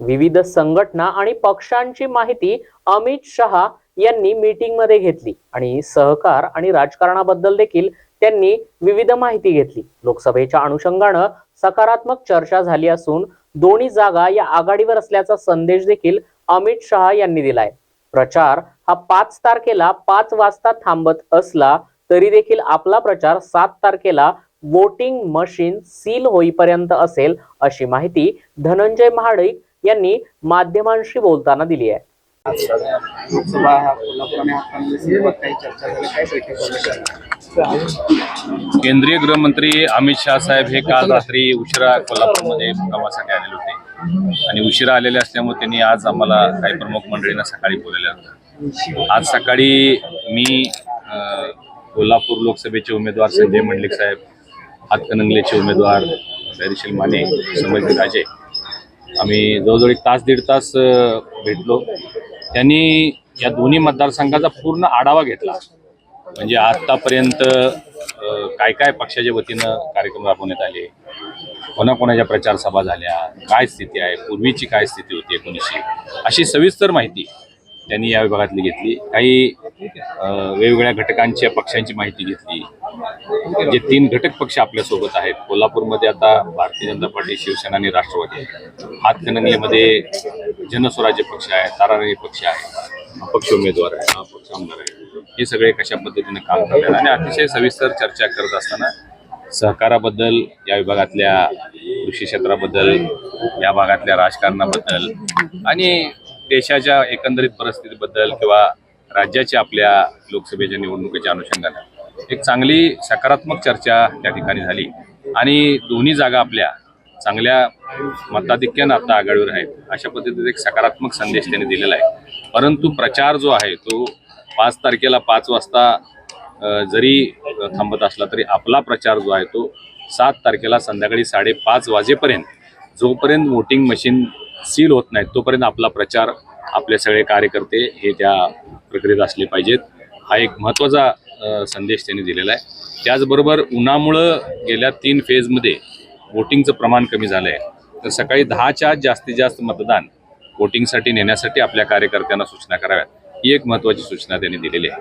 विविध संघटना आणि पक्षांची माहिती अमित शहा यांनी मीटिंगमध्ये घेतली. आणि सहकार आणि राजकारणाबद्दल देखील त्यांनी विविध माहिती घेतली. लोकसभेच्या अनुषंगानं सकारात्मक चर्चा झाली असून दोन्ही जागा या आघाडीवर असल्याचा संदेश देखील अमित शहा यांनी दिलाय. प्रचार हा पाच तारखेला पाच वाजता थांबत असला तरी देखील आपला प्रचार सात तारखेला वोटिंग मशीन सील होईपर्यंत असेल अशी माहिती धनंजय महाडिक यांनी माध्यमांशी बोलताना दिली आहे. लोकसभा हा केंद्रीय गृहमंत्री अमित शहा साहेब हे काल रात्री उशिरा कोल्हापूरमध्ये मुक्कामासाठी आलेले होते. आणि उशिरा आलेले असल्यामुळे त्यांनी आज आम्हाला काही प्रमुख मंडळींना सकाळी बोलवलं होतं. आज सकाळी मी अ, कोल्हापूर लोकसभेचे उमेदवार संजय मंडलिक साहेब हातकणंगलेचे उमेदवार धैर्यशील माने समजले राजे आम्ही जवळजवळ एक तास दीड तास भेटलो. त्यांनी या दोन्ही मतदारसंघाचा पूर्ण आढावा घेतला. म्हणजे आत्तापर्यंत काय काय पक्षाच्या वतीनं कार्यक्रम राबवण्यात आले? कोणाकोणाच्या प्रचारसभा झाल्या? काय स्थिती आहे? पूर्वीची काय स्थिती होती एकोणीसशे? अशी सविस्तर माहिती त्यांनी या विभागातली घेतली. काही वेगवेगळ्या घटकांच्या पक्षांची माहिती घेतली. जे तीन घटक पक्ष आपल्यासोबत आहेत कोल्हापूरमध्ये आता भारतीय जनता पार्टी शिवसेना आणि राष्ट्रवादी आहे. हातकणंगलेमध्ये जनस्वराज्य पक्ष आहे ताराराणी पक्ष आहे पक्ष उमेदवार आहे अपक्ष आमदार आहे हे सगळे कशा पद्धतीने काम करतात आणि अतिशय सविस्तर चर्चा करत असताना सहकाराबद्दल या विभागातल्या कृषी क्षेत्राबद्दल या भागातल्या राजकारणाबद्दल आणि देशाच्या एकंदरीत परिस्थितीबद्दल किंवा राज्याच्या आपल्या लोकसभेच्या निवडणुकीच्या अनुषंगानं एक चांगली सकारात्मक चर्चा त्या ठिकाणी झाली. आणि दोन्ही जागा आपल्या चांगल्या मताधिक्यानं आता आघाडीवर आहेत अशा पद्धतीचा एक सकारात्मक संदेश त्यांनी दिलेला आहे. परंतु प्रचार जो आहे तो पाच तारखेला पाच वाजता जरी थांबत असला तरी आपला प्रचार जो आहे तो सात तारखेला संध्याकाळी साडेपाच वाजेपर्यंत जोपर्यंत वोटिंग मशीन सील होत नाही तोपर्यंत आपला प्रचार आपले सगळे कार्यकर्ते हे त्या प्रक्रियेत असले पाहिजेत. हा एक महत्त्वाचा संदेश त्यांनी दिलेला आहे. त्याचबरोबर उन्हामुळं गेल्या तीन फेजमध्ये वोटिंगचं प्रमाण कमी झालं आहे तर सकाळी दहाच्या जास्तीत जास्त मतदान वोटिंगसाठी नेण्यासाठी आपल्या कार्यकर्त्यांना सूचना कराव्यात. ही एक महत्त्वाची सूचना त्यांनी दिलेली आहे.